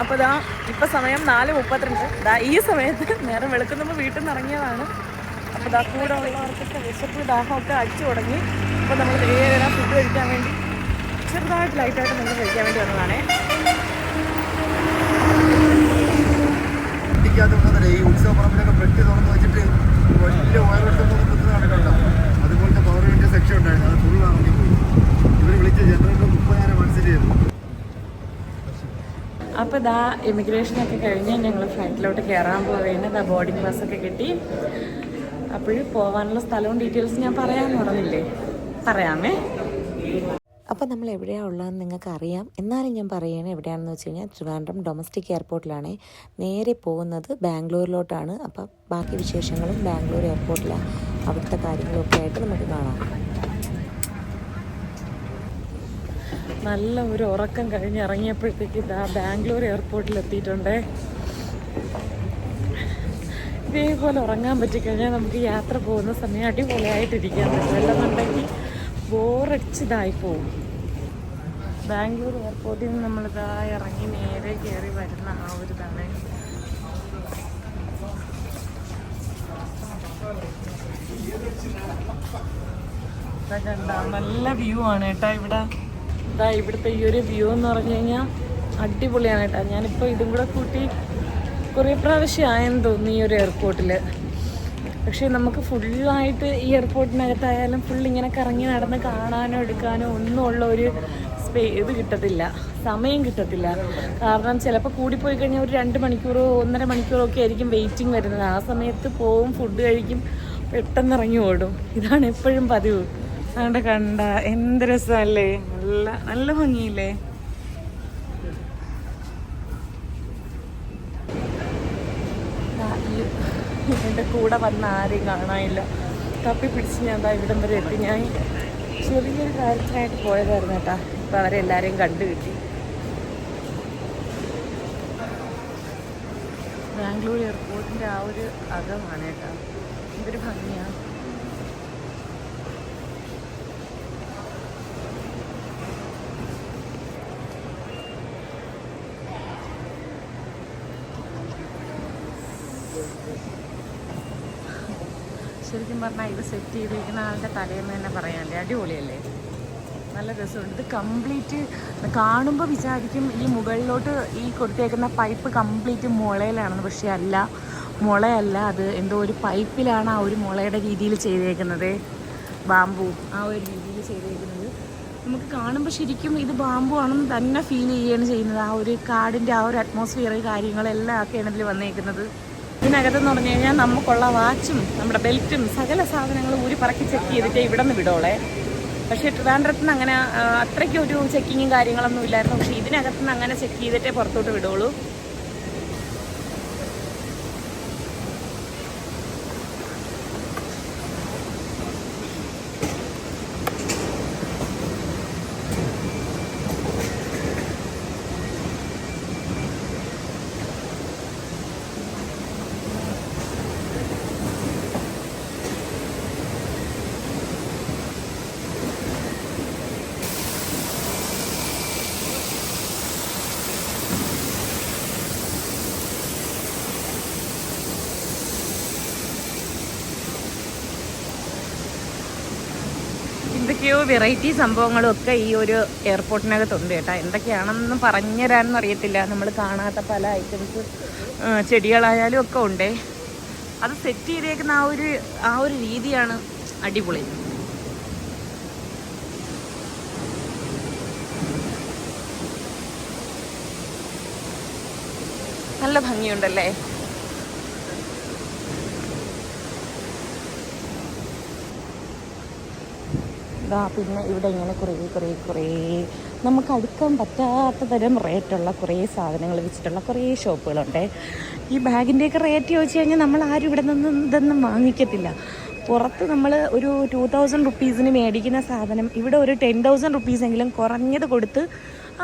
അപ്പോൾ ഇതാ ഇപ്പം സമയം നാല് മുപ്പത്തിരണ്ട്. ഇതാ ഈ സമയത്ത് നേരം വെളുക്കുമ്പോൾ വീട്ടിൽ നിന്ന് ഇറങ്ങിയതാണ്. അപ്പോൾ ഇതാ കൂടെ ഉള്ളവർക്കൊക്കെ വിശപ്പ് ദാഹമൊക്കെ അടിച്ചു തുടങ്ങി. അപ്പോൾ നമ്മൾ നേരെ ഫുഡ് കഴിക്കാൻ വേണ്ടി ചെറുതായിട്ട് ലൈറ്റായിട്ട് നമ്മൾ കഴിക്കാൻ വേണ്ടി വന്നതാണേ. ഈ ഉത്സവ പറമ്പിലൊക്കെ തുറന്ന് വെച്ചിട്ട് വലിയ വയറെടുത്ത് കുത്തുന്ന കണ്ടിട്ടുണ്ടോ അപ്പോൾ ഇതാ ഇമിഗ്രേഷനൊക്കെ കഴിഞ്ഞ് ഞങ്ങൾ ഫ്ലൈറ്റിലോട്ട് കയറാൻ പോവുകയാണ് ഇതാ ബോർഡിംഗ് പാസ്സൊക്കെ കിട്ടി. അപ്പോഴും പോകാനുള്ള സ്ഥലവും ഡീറ്റെയിൽസ് ഞാൻ പറയാൻ പറഞ്ഞില്ലേ? പറയാമേ. അപ്പോൾ നമ്മൾ എവിടെയാണ് ഉള്ളതെന്ന് നിങ്ങൾക്ക് അറിയാം എന്നാലും ഞാൻ പറയുന്നത് എവിടെയാണെന്ന് വെച്ച് കഴിഞ്ഞാൽ ട്രിവാൻഡ്രം ഡൊമസ്റ്റിക് എയർപോർട്ടിലാണ് നേരെ പോകുന്നത് ബാംഗ്ലൂരിലോട്ടാണ്. അപ്പോൾ ബാക്കി വിശേഷങ്ങളും ബാംഗ്ലൂർ എയർപോർട്ടിലാണ് അവിടുത്തെ കാര്യങ്ങളൊക്കെ ആയിട്ട് നമുക്ക് കാണാം. നല്ല ഒരു ഉറക്കം കഴിഞ്ഞ് ഇറങ്ങിയപ്പോഴത്തേക്ക് ഇതാ ബാംഗ്ലൂർ എയർപോർട്ടിൽ എത്തിയിട്ടുണ്ടേ. ഇതേപോലെ ഉറങ്ങാൻ പറ്റിക്കഴിഞ്ഞാൽ നമുക്ക് യാത്ര പോകുന്ന സമയം അടിപൊളിയായിട്ടിരിക്കാൻ പറ്റും. അല്ലെന്നുണ്ടെങ്കിൽ ബോറടിച്ചിതായി പോവും ബാംഗ്ലൂർ എയർപോർട്ടിൽ നിന്ന് നമ്മളിതാ ഇറങ്ങി നേരെ കയറി വരുന്ന ആ ഒരു ഇതാണ് നല്ല വ്യൂ ആണ് കേട്ടോ ഇവിടെ. ഇതാ ഇവിടുത്തെ ഈ ഒരു വ്യൂ എന്ന് പറഞ്ഞു കഴിഞ്ഞാൽ അടിപൊളിയാണ് കേട്ടോ ഞാനിപ്പോൾ ഇതും കൂടെ കൂട്ടി കുറേ പ്രാവശ്യം ആയെന്ന് തോന്നുന്നു ഈ ഒരു എയർപോർട്ടിൽ പക്ഷേ നമുക്ക് ഫുള്ളായിട്ട് ഈ എയർപോർട്ടിനകത്തായാലും ഫുൾ ഇങ്ങനെ കറങ്ങി നടന്ന് കാണാനോ എടുക്കാനോ ഒന്നും ഉള്ള ഒരു സ്പേ ഇത് കിട്ടത്തില്ല. സമയം കിട്ടത്തില്ല. കാരണം ചിലപ്പോൾ കൂടിപ്പോയി കഴിഞ്ഞാൽ ഒരു രണ്ട് മണിക്കൂറോ ഒന്നര മണിക്കൂറോ ഒക്കെ ആയിരിക്കും വെയിറ്റിംഗ് വരുന്നത്. ആ സമയത്ത് പോവും ഫുഡ് കഴിക്കും പെട്ടെന്ന് ഇറങ്ങി ഓടും. ഇതാണ് എപ്പോഴും പതിവ്. അതുകൊണ്ട് കണ്ട എന്ത് രസമല്ലേ നല്ല നല്ല ഭംഗിയില്ലേ? എന്റെ കൂടെ വന്ന ആരെയും കാണാനില്ല. തപ്പി പിടിച്ച് ഞാൻ ദാ ഇവിടം വരെ എത്തി. ഞാൻ ചെറിയൊരു കാര്യത്തിനായിട്ട് പോയതായിരുന്നു കേട്ടാ. ഇപ്പം അവരെ എല്ലാരെയും കണ്ടു കിട്ടി. ബാംഗ്ലൂർ എയർപോർട്ടിന്റെ ആ ഒരു അകമാണ് കേട്ടോ. എന്തൊരു ഭംഗിയാണ് ശരിക്കും പറഞ്ഞാൽ ഇത് സെറ്റ് ചെയ്തിരിക്കുന്ന ആളുടെ തലേന്ന് തന്നെ പറയാനല്ലേ അടിപൊളിയല്ലേ? നല്ല രസമുണ്ട്. ഇത് കംപ്ലീറ്റ് കാണുമ്പോൾ വിചാരിക്കും ഈ മുകളിലോട്ട് ഈ കൊടുത്തേക്കുന്ന പൈപ്പ് കംപ്ലീറ്റ് മുളയിലാണെന്ന് പക്ഷേ അല്ല. മുളയല്ല അത്. എന്തോ ഒരു പൈപ്പിലാണ് ആ ഒരു മുളയുടെ രീതിയിൽ ചെയ്തേക്കുന്നത്. ബാമ്പു ആ ഒരു രീതിയിൽ ചെയ്തേക്കുന്നത്. നമുക്ക് കാണുമ്പോൾ ശരിക്കും ഇത് ബാമ്പു ആണെന്ന് തന്നെ ഫീൽ ചെയ്യുകയാണ് ചെയ്യുന്നത്. ആ ഒരു കാടിന്റെ ആ ഒരു അറ്റ്മോസ്ഫിയർ കാര്യങ്ങളെല്ലാം ഒക്കെയാണ് ഇതിൽ വന്നേക്കുന്നത്. ഇതിനകത്തെന്ന് പറഞ്ഞു കഴിഞ്ഞാൽ നമുക്കുള്ള വാച്ചും നമ്മുടെ ബെൽറ്റും സകല സാധനങ്ങളും ഊരി പറക്കി ചെക്ക് ചെയ്തിട്ട് ഇവിടെ നിന്ന് വിടോളെ. പക്ഷേ ട്രിവാൻഡ്രത്ത് അങ്ങനെ അത്രയ്ക്കൊരു ചെക്കിങ്ങും കാര്യങ്ങളൊന്നും ഇല്ലായിരുന്നു. പക്ഷേ ഇതിനകത്ത് നിന്ന് അങ്ങനെ ചെക്ക് ചെയ്തിട്ടേ പുറത്തോട്ട് വിടുള്ളൂ എന്തൊക്കെയോ വെറൈറ്റി സംഭവങ്ങളും ഒക്കെ ഈ ഒരു എയർപോർട്ടിനകത്തുണ്ട് കേട്ടോ. എന്തൊക്കെയാണെന്നൊന്നും പറഞ്ഞു തരാനൊന്നും അറിയത്തില്ല. നമ്മൾ കാണാത്ത പല ഐറ്റംസ് ചെടികളായാലും ഒക്കെ ഉണ്ടേ. അത് സെറ്റ് ചെയ്തേക്കുന്ന ആ ഒരു ആ ഒരു രീതിയാണ് അടിപൊളി. നല്ല ഭംഗിയുണ്ടല്ലേ? ഇതാ പിന്നെ ഇവിടെ ഇങ്ങനെ കുറേ കുറേ കുറേ നമുക്ക് അടുക്കാൻ പറ്റാത്ത തരം റേറ്റുള്ള കുറേ സാധനങ്ങൾ വെച്ചിട്ടുള്ള കുറേ ഷോപ്പുകളുണ്ട്. ഈ ബാഗിന്റെയൊക്കെ റേറ്റ് ചോദിച്ചു കഴിഞ്ഞാൽ നമ്മൾ ആരും ഇവിടെ നിന്ന് ഇതൊന്നും വാങ്ങിക്കത്തില്ല. പുറത്ത് നമ്മൾ ഒരു ടു തൗസൻഡ് റുപ്പീസിന് മേടിക്കുന്ന സാധനം ഇവിടെ ഒരു ടെൻ തൗസൻഡ് റുപ്പീസെങ്കിലും കുറഞ്ഞത് കൊടുത്ത്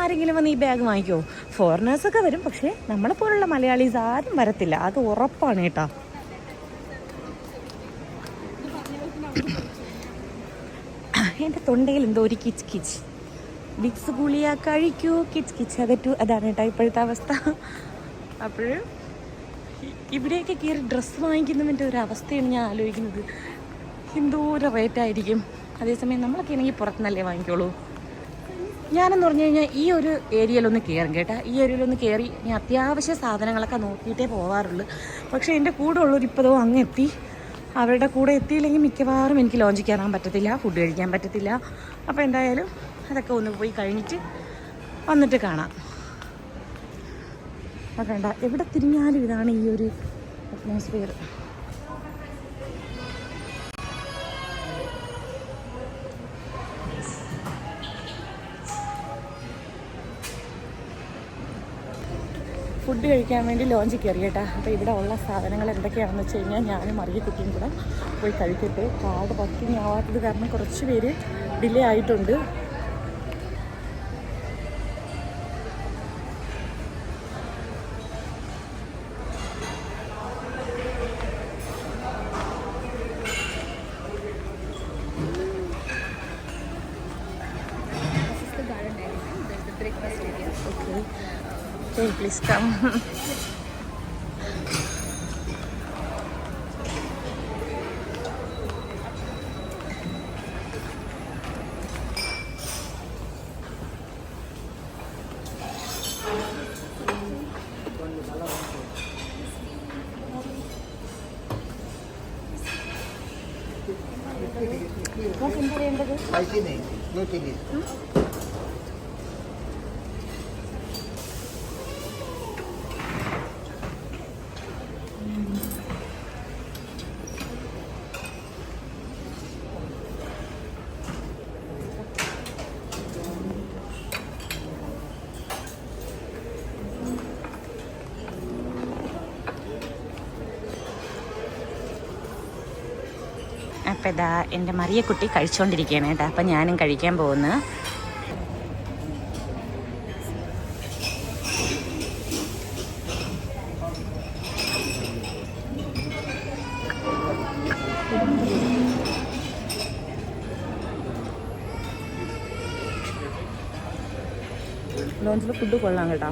ആരെങ്കിലും വന്ന് ഈ ബാഗ് വാങ്ങിക്കുമോ ഫോറിനേഴ്സൊക്കെ വരും പക്ഷേ നമ്മളെ പോലുള്ള മലയാളീസ് ആരും വരത്തില്ല. അത് ഉറപ്പാണ് കേട്ടോ. എന്റെ തൊണ്ടയിൽ എന്തോ ഒരു കിച്ച് കിച്ച്. വിക്സ് ഗുളിയ കഴിക്കൂ കിച്ച് കിച്ച് അകറ്റു. അതാണ് കേട്ടോ ഇപ്പോഴത്തെ അവസ്ഥ. അപ്പോൾ ഇവിടെയൊക്കെ കയറി ഡ്രസ്സ് വാങ്ങിക്കുന്നതിന്റെ ഒരു അവസ്ഥയാണ് ഞാൻ ആലോചിക്കുന്നത്. എന്തോരം റേറ്റ് ആയിരിക്കും. അതേസമയം നമ്മളൊക്കെ ആണെങ്കിൽ പുറത്തുനിന്നല്ലേ വാങ്ങിക്കോളൂ. ഞാനെന്ന് പറഞ്ഞു കഴിഞ്ഞാൽ ഈ ഒരു ഏരിയയിലൊന്ന് കയറും കേട്ടാ. ഈ ഏരിയയിലൊന്ന് കയറി ഞാൻ അത്യാവശ്യ സാധനങ്ങളൊക്കെ നോക്കിയിട്ടേ പോകാറുള്ളൂ പക്ഷേ എന്റെ കൂടെ ഉള്ളൊരു ഇപ്പതോ അങ്ങ് എത്തി അവരുടെ കൂടെ എത്തിയില്ലെങ്കിൽ മിക്കവാറും എനിക്ക് ലോഞ്ച് കയറാൻ പറ്റത്തില്ല ഫുഡ് കഴിക്കാൻ പറ്റത്തില്ല. അപ്പോൾ എന്തായാലും അതൊക്കെ ഒന്ന് പോയി കഴിഞ്ഞിട്ട് വന്നിട്ട് കാണാം. വേണ്ട എവിടെ തിരിഞ്ഞാലും ഇതാണ് ഈ ഒരു അറ്റ്മോസ്ഫിയർ ഫുഡ് കഴിക്കാൻ വേണ്ടി ലോഞ്ച് കയറി കേട്ടാ. അപ്പോൾ ഇവിടെ ഉള്ള സാധനങ്ങൾ എന്തൊക്കെയാണെന്ന് വെച്ച് കഴിഞ്ഞാൽ ഞാനും മറിയ കുട്ടിയും കൂടെ പോയി കഴിക്കട്ടെ. കാർഡ് വർക്കിംഗ് ആവാത്തത് കാരണം കുറച്ച് പേര് ഡിലേ ആയിട്ടുണ്ട്. Okay, please come. നമുക്ക് എന്താ അപ്പം ഇതാ എന്റെ മറിയക്കുട്ടി കഴിച്ചുകൊണ്ടിരിക്കുകയാണ് കേട്ടോ. അപ്പം ഞാനും കഴിക്കാൻ പോകുന്നു. ലോഞ്ചിൽ ഫുഡ് കൊള്ളാം കേട്ടോ.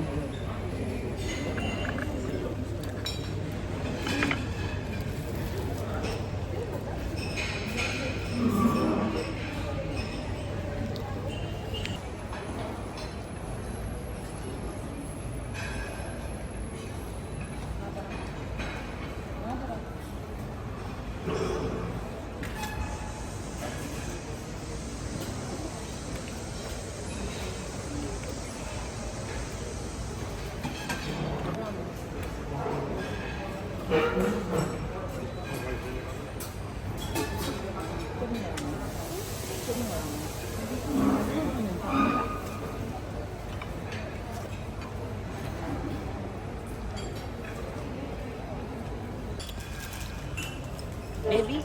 ബേബി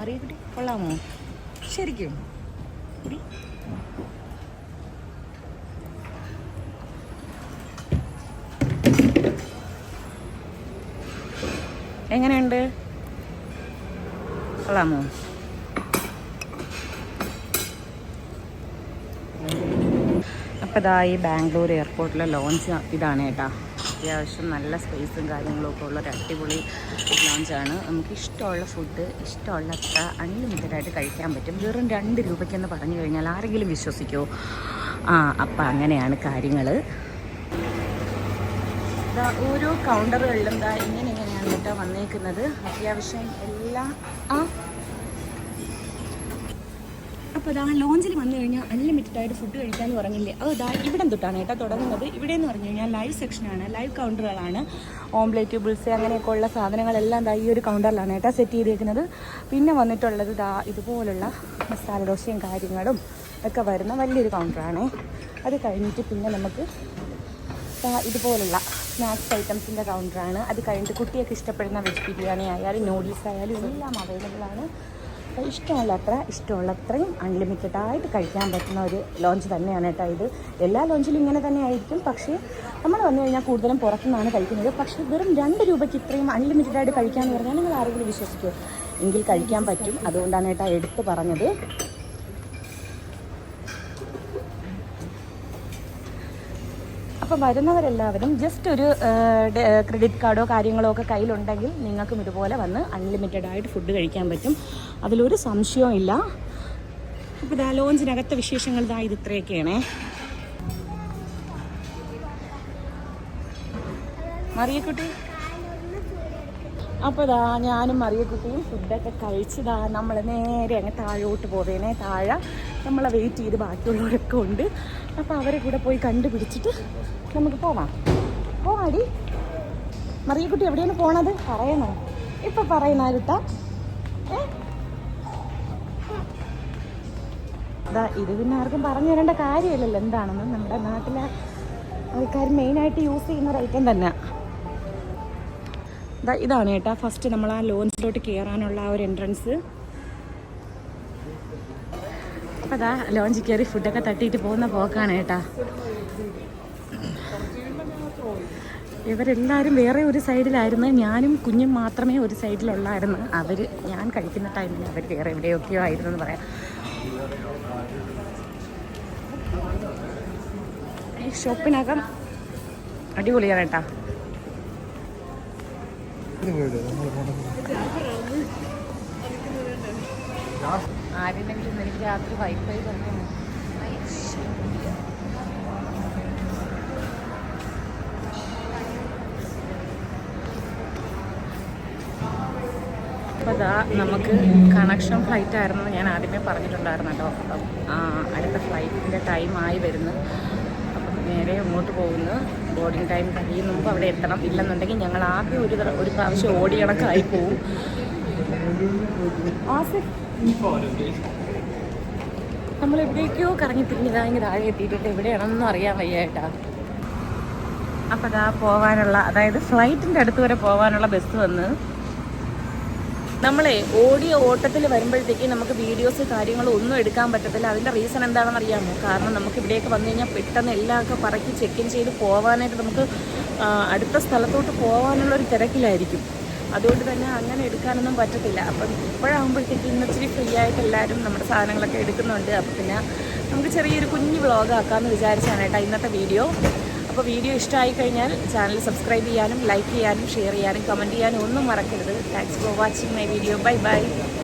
അറിയപ്പെട്ടി കൊള്ളാമോ? ശരിക്കും. എങ്ങനെയുണ്ട്? കൊള്ളാമോ? അപ്പോൾ ഇതാ ഈ ബാംഗ്ലൂർ എയർപോർട്ടിലെ ലോഞ്ച് ഇതാണ് കേട്ടാ. അത്യാവശ്യം നല്ല സ്പേസും കാര്യങ്ങളൊക്കെ ഉള്ള ഒരു അടിപൊളി ലോഞ്ചാണ് നമുക്ക് ഇഷ്ടമുള്ള ഫുഡ് ഇഷ്ടമുള്ള അത്ര അൺലിമിറ്റഡായിട്ട് കഴിക്കാൻ പറ്റും. വെറും രണ്ട് രൂപയ്ക്കെന്ന് പറഞ്ഞു കഴിഞ്ഞാൽ ആരെങ്കിലും വിശ്വസിക്കുമോ ആ അപ്പം അങ്ങനെയാണ് കാര്യങ്ങൾ ഓരോ കൗണ്ടറുകളിലും ഇങ്ങനെ ഇങ്ങനെയാണ് കേട്ടോ വന്നേക്കുന്നത്. അത്യാവശ്യം എല്ലാ ആ അപ്പോൾ ഇതാ ലോഞ്ചിൽ വന്നു കഴിഞ്ഞാൽ അൺലിമിറ്റഡ് ആയിട്ട് ഫുഡ് കഴിക്കാൻ പറഞ്ഞില്ലേ? അത് ഇതാ ഇവിടെ തൊട്ടാണ് കേട്ടോ തുടങ്ങുന്നത്. ഇവിടെ എന്ന് പറഞ്ഞു കഴിഞ്ഞാൽ ലൈവ് സെക്ഷനാണ് ലൈവ് കൗണ്ടറുകളാണ് ഓംപ്ലേറ്റ് ബുൾസ് അങ്ങനെയൊക്കെ ഉള്ള സാധനങ്ങളെല്ലാം ഇതാ ഈ ഒരു കൗണ്ടറിലാണ് കേട്ടോ സെറ്റ് ചെയ്തിരിക്കുന്നത് പിന്നെ വന്നിട്ടുള്ളത് ഇതാ ഇതുപോലുള്ള മസാല ദോശയും കാര്യങ്ങളും ഒക്കെ വരുന്ന വലിയൊരു കൗണ്ടറാണ് അത് കഴിഞ്ഞിട്ട് പിന്നെ നമുക്ക് ഇതുപോലുള്ള സ്നാക്സ് ഐറ്റംസിന്റെ കൗണ്ടറാണ് അത് കഴിഞ്ഞിട്ട് കുട്ടിയൊക്കെ ഇഷ്ടപ്പെടുന്ന വെജ് ബിരിയാണി ആയാലും നൂഡിൽസ് ആയാലും എല്ലാം അപ്പോൾ ഇഷ്ടമുള്ളത്ര ഇഷ്ടമുള്ളത്രയും അൺലിമിറ്റഡ് ആയിട്ട് കഴിക്കാൻ പറ്റുന്ന ഒരു ലോഞ്ച് തന്നെയാണ് കേട്ടോ ഇത്. എല്ലാ ലോഞ്ചിലും ഇങ്ങനെ തന്നെ ആയിരിക്കും. പക്ഷേ നമ്മൾ വന്നു കഴിഞ്ഞാൽ കൂടുതലും പുറത്തുനിന്നാണ് കഴിക്കുന്നത്. പക്ഷേ വെറും രണ്ട് രൂപയ്ക്ക് ഇത്രയും അൺലിമിറ്റഡ് ആയിട്ട് കഴിക്കാമെന്ന് പറഞ്ഞാൽ നിങ്ങൾ ആരെങ്കിലും വിശ്വസിക്കുമോ എങ്കിൽ കഴിക്കാൻ പറ്റും. അതുകൊണ്ടാണ് കേട്ടോ എടുത്തു പറഞ്ഞത്. അപ്പം വരുന്നവരെല്ലാവരും ജസ്റ്റ് ഒരു ക്രെഡിറ്റ് കാർഡോ കാര്യങ്ങളോ ഒക്കെ കയ്യിലുണ്ടെങ്കിൽ നിങ്ങൾക്കും ഇതുപോലെ വന്ന് അൺലിമിറ്റഡ് ആയിട്ട് ഫുഡ് കഴിക്കാൻ പറ്റും. അതിലൊരു സംശയവും ഇല്ല. അപ്പോൾ ഇതാ ലോഞ്ചിനകത്തെ വിശേഷങ്ങൾ ഇതാ ഇത് ഇത്രയൊക്കെയാണേ മറിയക്കുട്ടി. അപ്പോൾ ഇതാ ഞാനും മറിയക്കുട്ടിയും ഫുഡൊക്കെ കഴിച്ചതാ നമ്മൾ നേരെ അങ്ങ് താഴോട്ട് പോവേനെ. താഴെ നമ്മളെ വെയിറ്റ് ചെയ്ത് ബാക്കിയുള്ളവരൊക്കെ ഉണ്ട്. അപ്പോൾ അവരെ കൂടെ പോയി കണ്ടുപിടിച്ചിട്ട് നമുക്ക് പോവാം. പോവാടി. മറിയക്കുട്ടി എവിടെയാണ് പോണത്? പറയണോ? ഇപ്പം പറയുന്നാരുട്ടാ ഏ? ഇതാ ഇത് പിന്നെ ആർക്കും പറഞ്ഞു തരേണ്ട കാര്യമില്ലല്ലോ. എന്താണെന്ന് നമ്മുടെ നാട്ടിലെ ആൾക്കാർ മെയിനായിട്ട് യൂസ് ചെയ്യുന്ന ഒരു ഐറ്റം തന്നെ. ഇതാണ് കേട്ടോ. ഫസ്റ്റ് നമ്മൾ ആ ലോഞ്ചിലോട്ട് കയറാനുള്ള ആ ഒരു എൻട്രൻസ് അപ്പോൾ അതാ ലോഞ്ചിൽ കയറി ഫുഡൊക്കെ തട്ടിയിട്ട് പോകുന്ന പോക്കാണ് കേട്ടാ. ഇവരെല്ലാവരും വേറെ ഒരു സൈഡിലായിരുന്നു. ഞാനും കുഞ്ഞും മാത്രമേ ഒരു സൈഡിലുള്ളായിരുന്നു. അവർ ഞാൻ കഴിക്കുന്ന ടൈമിൽ അവർ വേറെ എവിടെയൊക്കെയോ ആയിരുന്നു എന്ന് പറയാം. ഈ ഷോപ്പിനകം അടിപൊളിയാണ് കേട്ടാ. ആരെങ്കിലും എനിക്ക് രാത്രി വൈഫൈ തന്നെ അപ്പോൾ അതാ നമുക്ക് കണക്ഷൻ ഫ്ലൈറ്റ് ആയിരുന്നു. ഞാൻ ആദ്യമേ പറഞ്ഞിട്ടുണ്ടായിരുന്നു കേട്ടോ അപ്പം അടുത്ത ഫ്ലൈറ്റിന്റെ ടൈം ആയി വരുന്നു. അപ്പം നേരെ അങ്ങോട്ട് പോകുന്നു. ബോർഡിംഗ് ടൈം കഴിയുന്നു മുമ്പ് അവിടെ എത്തണം. ഇല്ലെന്നുണ്ടെങ്കിൽ ഞങ്ങൾ ആദ്യം ഒരു ഒരു പ്രാവശ്യം ഓടി കണക്കായി പോവും. നമ്മൾ എവിടേക്കോ കറങ്ങി തിരിഞ്ഞതാ ഇങ്ങനെ താഴെ എത്തിയിട്ടുണ്ട്. എവിടെയാണെന്നൊന്നും അറിയാൻ വയ്യായിട്ടാ അപ്പം അതാ പോവാനുള്ള അതായത് ഫ്ലൈറ്റിന്റെ അടുത്ത് വരെ പോകാനുള്ള ബസ് വന്ന് നമ്മളെ ഓടിയ ഓട്ടത്തിൽ വരുമ്പോഴത്തേക്ക് നമുക്ക് വീഡിയോസ് കാര്യങ്ങളും ഒന്നും എടുക്കാൻ പറ്റത്തില്ല. അതിന്റെ റീസൺ എന്താണെന്ന് അറിയാമോ? കാരണം നമുക്ക് ഇവിടെയൊക്കെ വന്നു കഴിഞ്ഞാൽ പെട്ടെന്ന് എല്ലാവർക്കും പറക്കി ചെക്ക് ഇൻ ചെയ്ത് പോകാനായിട്ട് നമുക്ക് അടുത്ത സ്ഥലത്തോട്ട് പോകാനുള്ളൊരു തിരക്കിലായിരിക്കും. അതുകൊണ്ട് തന്നെ അങ്ങനെ എടുക്കാനൊന്നും പറ്റത്തില്ല. അപ്പം ഇപ്പോഴാകുമ്പോഴത്തേക്ക് ഇന്ന് ഇച്ചിരി ഫ്രീ ആയിട്ട് എല്ലാവരും നമ്മുടെ സാധനങ്ങളൊക്കെ എടുക്കുന്നുണ്ട്. അപ്പം പിന്നെ നമുക്ക് ചെറിയൊരു കുഞ്ഞു വ്ളോഗ് ആക്കാമെന്ന് വിചാരിച്ചാണ് കേട്ടോ ഇന്നത്തെ വീഡിയോ അപ്പോൾ വീഡിയോ ഇഷ്ടമായി കഴിഞ്ഞാൽ ചാനൽ സബ്സ്ക്രൈബ് ചെയ്യാനും ലൈക്ക് ചെയ്യാനും ഷെയർ ചെയ്യാനും കമന്റ് ചെയ്യാനും ഒന്നും മറക്കരുത്. Thanks for watching my video bye bye